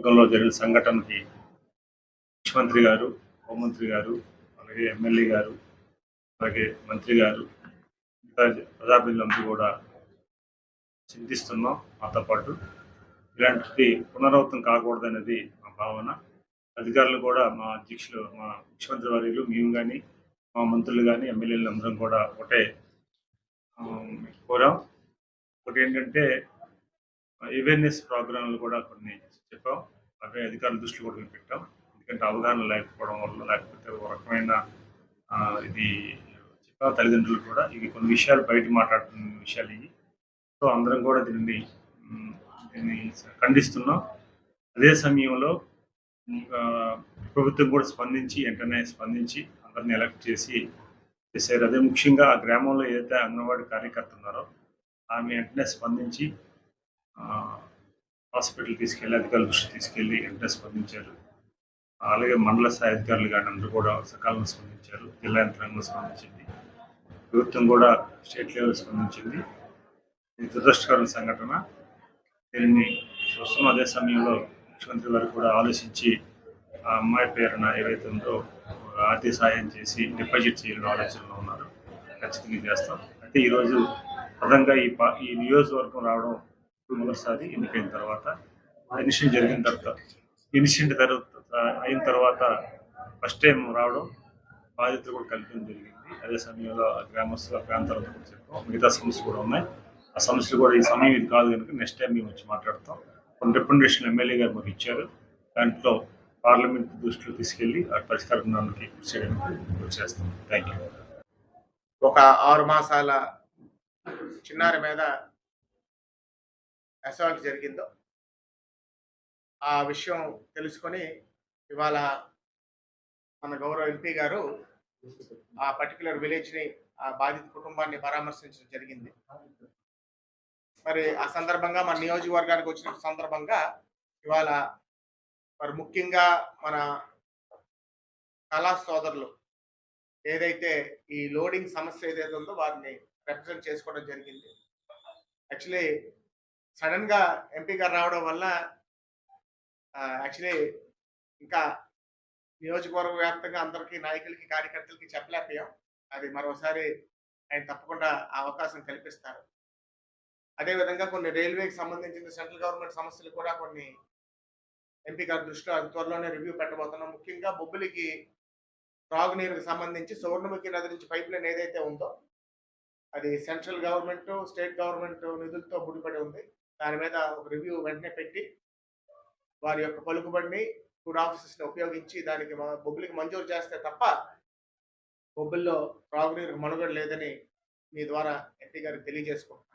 వర్గంలో జరిగిన సంఘటనకి ముఖ్యమంత్రి గారు హోంమంత్రి గారు అలాగే ఎమ్మెల్యే గారు అలాగే మంత్రి గారు ఇంకా ప్రజాప్రతినిధులందరూ కూడా చింతిస్తున్నాం. మాతో పాటు ఇలాంటిది పునరావృతం కాకూడదనేది మా భావన. అధికారులు కూడా మా అధ్యక్షులు మా ముఖ్యమంత్రి వర్యులు మేము కానీ మా మంత్రులు కానీ ఎమ్మెల్యేలు అందరం కూడా ఒకటే కోరాం. ఒకటి ఏంటంటే అవేర్నెస్ ప్రోగ్రాంలు కూడా కొన్ని చెప్పాం. అవే అధికారుల దృష్టిలో కూడా మేము పెట్టాం ఎందుకంటే అవగాహన లేకపోవడం వల్ల లేకపోతే ఒక రకమైన ఇది చెప్పాం తల్లిదండ్రులు కూడా ఇవి కొన్ని విషయాలు బయట మాట్లాడుతున్న విషయాలు ఇవి. సో అందరం కూడా దీన్ని దీన్ని ఖండిస్తున్నాం. అదే సమయంలో ప్రభుత్వం కూడా స్పందించి వెంటనే స్పందించి అందరిని ఎలక్ట్ చేసి చేశారు. అదే ముఖ్యంగా ఆ గ్రామంలో ఏదైతే అంగన్వాడీ కార్యకర్త ఉన్నారో ఆమె వెంటనే స్పందించి హాస్పిటల్ తీసుకెళ్ళి అధికారుల దృష్టి తీసుకెళ్ళి వెంటనే స్పందించారు. అలాగే మండల స్థాయి అధికారులు కానీ అందరూ కూడా సకాలంలో స్పందించారు. జిల్లా యంత్రాంగం స్పందించింది. ప్రభుత్వం కూడా స్టేట్ లెవెల్ స్పందించింది. ఇది దురదృష్టకరమైన సంఘటన. దీన్ని చూస్తున్న. అదే సమయంలో ముఖ్యమంత్రి గారు కూడా ఆలోచించి ఆ అమ్మాయి పేరున ఏవైతే ఉందో ఆర్థిక సాయం చేసి డిపాజిట్ చేయాలని ఆలోచనలో ఉన్నారు. ఖచ్చితంగా చేస్తాం. అయితే ఈరోజు ప్రధానంగా ఈ ఈ నియోజకవర్గం రావడం మొదటిసారి ఎన్నికైన తర్వాత ఇన్సిడెంట్ జరిగిన తర్వాత ఇన్సిడెంట్ తర్వాత అయిన తర్వాత ఫస్ట్ టైం రావడం బాధ్యతలు కూడా కల్పించడం జరిగింది. అదే సమయంలో ఆ గ్రామస్తుల ప్రాంతాలతో కూడా చెప్పాం. మిగతా సమస్యలు కూడా ఉన్నాయి. ఆ సమస్యలు కూడా ఈ సమయం ఇది కాదు కనుక నెక్స్ట్ టైం మేము వచ్చి మాట్లాడతాం. కొన్ని రికమెండేషన్ ఎమ్మెల్యే గారు మాకు ఇచ్చారు. దాంట్లో పార్లమెంట్ దృష్టిలో తీసుకెళ్ళి ఆ పరిష్కారానికి కృషి చేయడానికి చేస్తాం. థ్యాంక్ యూ ఒక ఆరు మాసాల చిన్నారి మీద అసాల్ట్ జరిగిందో ఆ విషయం తెలుసుకొని ఇవాళ మన గౌరవ ఎంపీ గారు ఆ పర్టికులర్ విలేజ్ని ఆ బాధిత కుటుంబాన్ని పరామర్శించడం జరిగింది. మరి ఆ సందర్భంగా మన నియోజకవర్గానికి వచ్చిన సందర్భంగా ఇవాళ మరి ముఖ్యంగా మన కళా సోదరులు ఏదైతే ఈ లోడింగ్ సమస్య ఏదైతే ఉందో వారిని రిప్రజెంట్ చేసుకోవడం జరిగింది. యాక్చువల్లీ సడన్గా ఎంపీ గారు రావడం వల్ల యాక్చువల్లీ ఇంకా నియోజకవర్గ వ్యాప్తంగా అందరికీ నాయకులకి కార్యకర్తలకి చెప్పలేకపోయాం. అది మరోసారి ఆయన తప్పకుండా ఆ అవకాశం కల్పిస్తారు. అదేవిధంగా కొన్ని రైల్వేకి సంబంధించిన సెంట్రల్ గవర్నమెంట్ సమస్యలు కూడా కొన్ని ఎంపీ గారి దృష్టిలో అది త్వరలోనే రివ్యూ పెట్టబోతున్నాం. ముఖ్యంగా బొబ్బిలికి త్రాగునీరుకి సంబంధించి సువర్ణముఖి నది నుంచి పైప్ లైన్ ఏదైతే ఉందో అది సెంట్రల్ గవర్నమెంట్ స్టేట్ గవర్నమెంట్ నిధులతో ముడిపడి ఉంది. దాని మీద ఒక రివ్యూ వెంటనే పెట్టి వారి యొక్క పలుకుబడిని టూర్ ఆఫీసెస్ని ఉపయోగించి దానికి బొబ్బులకి మంజూరు చేస్తే తప్ప బొబ్బుల్లో త్రాగునీరుకి మనుగడ లేదని మీ ద్వారా ఎంపీ గారికి తెలియజేసుకుంటున్నాను.